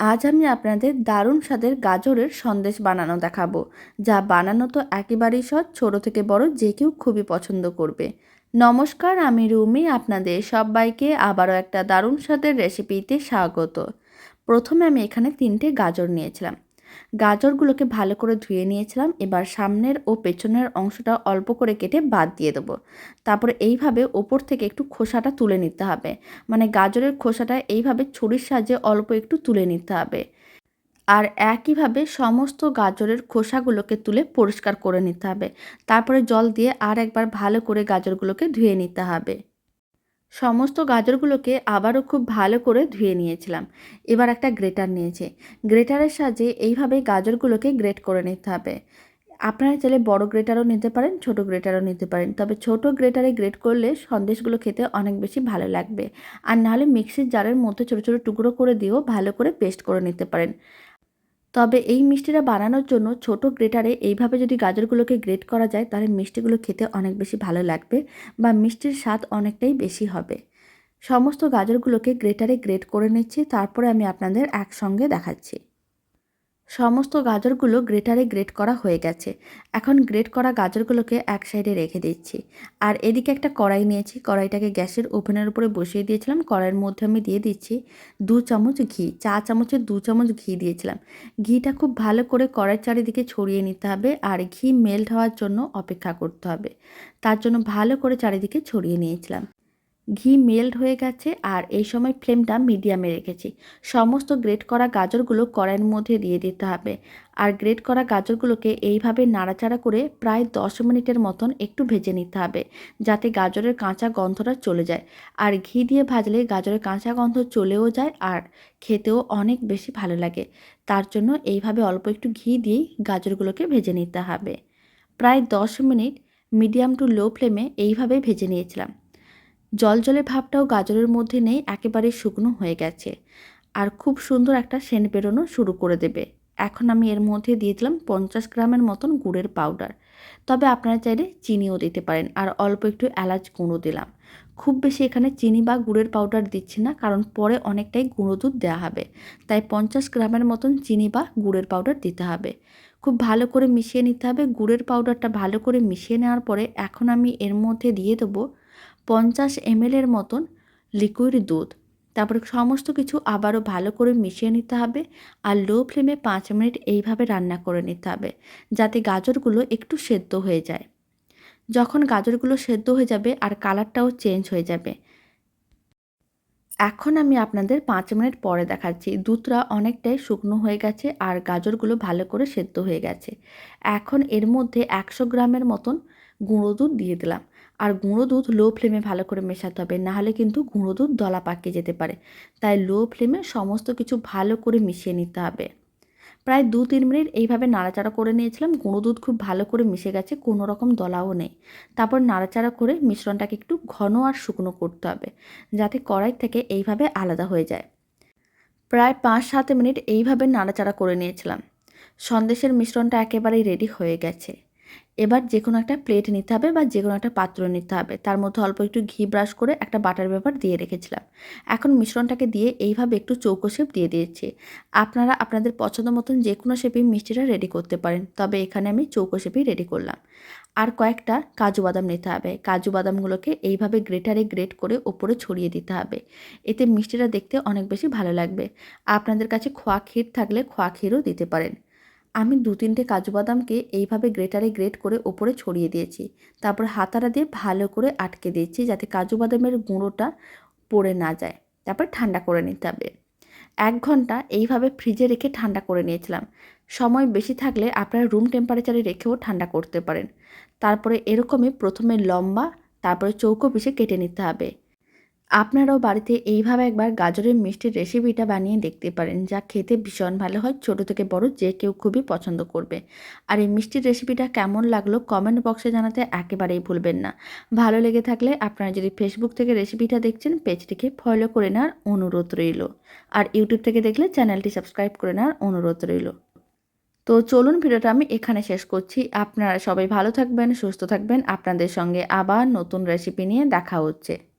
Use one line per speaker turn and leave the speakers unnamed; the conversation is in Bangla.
আজ আমি আপনাদের দারুণ স্বাদের গাজরের সন্দেশ বানানো দেখাবো, যা বানানো তো একেবারেই সৎ ছোট থেকে বড় যে কেউ খুবই পছন্দ করবে। নমস্কার, আমি রুমি, আপনাদের সবাইকে আবারও একটা দারুণ স্বাদের রেসিপিতে স্বাগত। প্রথমে আমি এখানে তিনটে গাজর নিয়েছিলাম। গাজরগুলোকে ভালো করে ধুয়ে নিয়েছিলাম। এবার সামনের ও পেছনের অংশটা অল্প করে কেটে বাদ দিয়ে দেবো। তারপরে এইভাবে ওপর থেকে একটু খোসাটা তুলে নিতে হবে। মানে গাজরের খোসাটা এইভাবে ছুরির সাহায্যে অল্প একটু তুলে নিতে হবে। আর একইভাবে সমস্ত গাজরের খোসাগুলোকে তুলে পরিষ্কার করে নিতে হবে। তারপরে জল দিয়ে আর একবার ভালো করে গাজরগুলোকে ধুয়ে নিতে হবে। সমস্ত গাজরগুলোকে আবারও খুব ভালো করে ধুয়ে নিয়েছিলাম। এবার একটা গ্রেটার নিয়েছে। গ্রেটারের সাহায্যে এইভাবে গাজরগুলোকে গ্রেট করে নিতে হবে। আপনারা চাইলে বড় গ্রেটারও নিতে পারেন, ছোট গ্রেটারও নিতে পারেন। তবে ছোট গ্রেটারে গ্রেট করলে সন্দেশগুলো খেতে অনেক বেশি ভালো লাগবে। আর নাহলে মিক্সির জারের মধ্যে ছোটো ছোটো টুকরো করে দিয়েও ভালো করে পেস্ট করে নিতে পারেন। তবে এই মিষ্টিটা বানানোর জন্য ছোট গ্রেটারে এইভাবে যদি গাজরগুলোকে গ্রেট করা যায়, তাহলে মিষ্টিগুলো খেতে অনেক বেশি ভালো লাগবে বা মিষ্টির স্বাদ অনেকটাই বেশি হবে। সমস্ত গাজরগুলোকে গ্রেটারে গ্রেট করে নিচ্ছি, তারপরে আমি আপনাদের একসঙ্গে দেখাচ্ছি। সমস্ত গাজরগুলো গ্রেটারে গ্রেট করা হয়ে গেছে। এখন গ্রেট করা গাজরগুলোকে এক সাইডে রেখে দিচ্ছি। আর এদিকে একটা কড়াই নিয়েছি। কড়াইটাকে গ্যাসের ওভেনের উপরে বসিয়ে দিয়েছিলাম। কড়াইয়ের মধ্যে আমি দিয়ে দিচ্ছি দু চামচ ঘি। চা চামচের দু চামচ ঘি দিয়েছিলাম। ঘিটা খুব ভালো করে কড়াইয়ের চারিদিকে ছড়িয়ে নিতে হবে আর ঘি মেল্ট হওয়ার জন্য অপেক্ষা করতে হবে। তার জন্য ভালো করে চারিদিকে ছড়িয়ে নিয়েছিলাম। ঘি মেল্ট হয়ে গেছে আর এই সময় ফ্লেমটা মিডিয়ামে রেখেছি। সমস্ত গ্রেট করা গাজরগুলো কড়াইয়ের মধ্যে দিয়ে দিতে হবে। আর গ্রেট করা গাজরগুলোকে এইভাবে নাড়াচাড়া করে প্রায় দশ মিনিটের মতন একটু ভেজে নিতে হবে, যাতে গাজরের কাঁচা গন্ধটা চলে যায়। আর ঘি দিয়ে ভাজলে গাজরের কাঁচা গন্ধ চলেও যায় আর খেতেও অনেক বেশি ভালো লাগে। তার জন্য এইভাবে অল্প একটু ঘি দিয়েই গাজরগুলোকে ভেজে নিতে হবে। প্রায় দশ মিনিট মিডিয়াম টু লো ফ্লেমে এইভাবে ভেজে নিয়েছিলাম। জলজলে ভাবটাও গাজরের মধ্যে নেই, একেবারে শুকনো হয়ে গেছে। আর খুব সুন্দর একটা সেন্ট বেরোনো শুরু করে দেবে। এখন আমি এর মধ্যে দিয়ে দিলাম পঞ্চাশ গ্রামের মতন গুড়ের পাউডার। তবে আপনারা চাইলে চিনিও দিতে পারেন। আর অল্প একটু এলাচ গুঁড়ো দিলাম। খুব বেশি এখানে চিনি বা গুড়ের পাউডার দিচ্ছি না, কারণ পরে অনেকটাই গুঁড়ো দুধ দেওয়া হবে। তাই পঞ্চাশ গ্রামের মতন চিনি বা গুড়ের পাউডার দিতে হবে। খুব ভালো করে মিশিয়ে নিতে হবে। গুড়ের পাউডারটা ভালো করে মিশিয়ে নেওয়ার পরে এখন আমি এর মধ্যে দিয়ে দেবো পঞ্চাশ এমএলের মতন লিকুইড দুধ। তারপরে সমস্ত কিছু আবারও ভালো করে মিশিয়ে নিতে হবে আর লো ফ্লেমে পাঁচ মিনিট এইভাবে রান্না করে নিতে হবে যাতে গাজরগুলো একটু সেদ্ধ হয়ে যায়। যখন গাজরগুলো সেদ্ধ হয়ে যাবে আর কালারটাও চেঞ্জ হয়ে যাবে। এখন আমি আপনাদের পাঁচ মিনিট পরে দেখাচ্ছি, দুধটা অনেকটাই শুকনো হয়ে গেছে আর গাজরগুলো ভালো করে সেদ্ধ হয়ে গেছে। এখন এর মধ্যে একশো গ্রামের মতন গুঁড়ো দুধ দিয়ে দিলাম। আর গুঁড়ো দুধ লো ফ্লেমে ভালো করে মেশাতে হবে, নাহলে কিন্তু গুঁড়ো দুধ দলা পাকিয়ে যেতে পারে। তাই লো ফ্লেমে সমস্ত কিছু ভালো করে মিশিয়ে নিতে হবে। প্রায় দু তিন মিনিট এইভাবে নাড়াচাড়া করে নিয়েছিলাম, গুঁড়ো দুধ খুব ভালো করে মিশে গেছে, কোনো রকম দলাও নেই। তারপর নাড়াচাড়া করে মিশ্রণটাকে একটু ঘন আর শুকনো করতে হবে, যাতে কড়াই থেকে এইভাবে আলাদা হয়ে যায়। প্রায় পাঁচ সাত মিনিট এইভাবে নাড়াচাড়া করে নিয়েছিলাম। সন্দেশের মিশ্রণটা একেবারেই রেডি হয়ে গেছে। এবার যে কোনো একটা প্লেট নিতে হবে বা যে কোনো একটা পাত্র নিতে হবে। তার মধ্যে অল্প একটু ঘি ব্রাশ করে একটা বাটার পেপার দিয়ে রেখেছিলাম। এখন মিশ্রণটাকে দিয়ে এইভাবে একটু চৌকো শেপ দিয়ে দিয়েছি। আপনারা আপনাদের পছন্দ মতন যে কোনো শেপেই মিষ্টিটা রেডি করতে পারেন। তবে এখানে আমি চৌকো শেপেই রেডি করলাম। আর কয়েকটা কাজু বাদাম নিতে হবে। কাজু বাদামগুলোকে এইভাবে গ্রেটারে গ্রেট করে ওপরে ছড়িয়ে দিতে হবে। এতে মিষ্টিটা দেখতে অনেক বেশি ভালো লাগবে। আপনাদের কাছে খোয়া ক্ষীর থাকলে খোয়া ক্ষীরও দিতে পারেন। আমি দু তিনটে কাজু বাদামকে এইভাবে গ্রেটারে গ্রেট করে ওপরে ছড়িয়ে দিয়েছি। তারপর হাতারা দিয়ে ভালো করে আটকে দিয়েছি যাতে কাজু বাদামের গুঁড়োটা পড়ে না যায়। তারপর ঠান্ডা করে নিতে হবে। এক ঘণ্টা এইভাবে ফ্রিজে রেখে ঠান্ডা করে নিয়েছিলাম। সময় বেশি থাকলে আপনারা রুম টেম্পারেচারে রেখেও ঠান্ডা করতে পারেন। তারপরে এরকমই প্রথমে লম্বা, তারপরে চৌকো পিসে কেটে নিতে হবে। আপনারাও বাড়িতে এইভাবে একবার গাজরের মিষ্টির রেসিপিটা বানিয়ে দেখতে পারেন। যা খেতে ভীষণ ভালো হয়, ছোট থেকে বড় যে কেউ খুবই পছন্দ করবে। আর এই মিষ্টির রেসিপিটা কেমন লাগল কমেন্ট বক্সে জানাতে একেবারেই ভুলবেন না। ভালো লেগে থাকলে আপনারা যদি ফেসবুক থেকে রেসিপিটা দেখছেন, পেজটিকে ফলো করে নেওয়ার অনুরোধ রইল। আর ইউটিউব থেকে দেখলে চ্যানেলটি সাবস্ক্রাইব করে নেওয়ার অনুরোধ রইল। তো চলুন ভিডিওটা আমি এখানে শেষ করছি। আপনারা সবাই ভালো থাকবেন, সুস্থ থাকবেন। আপনাদের সঙ্গে আবার নতুন রেসিপি নিয়ে দেখা হচ্ছে।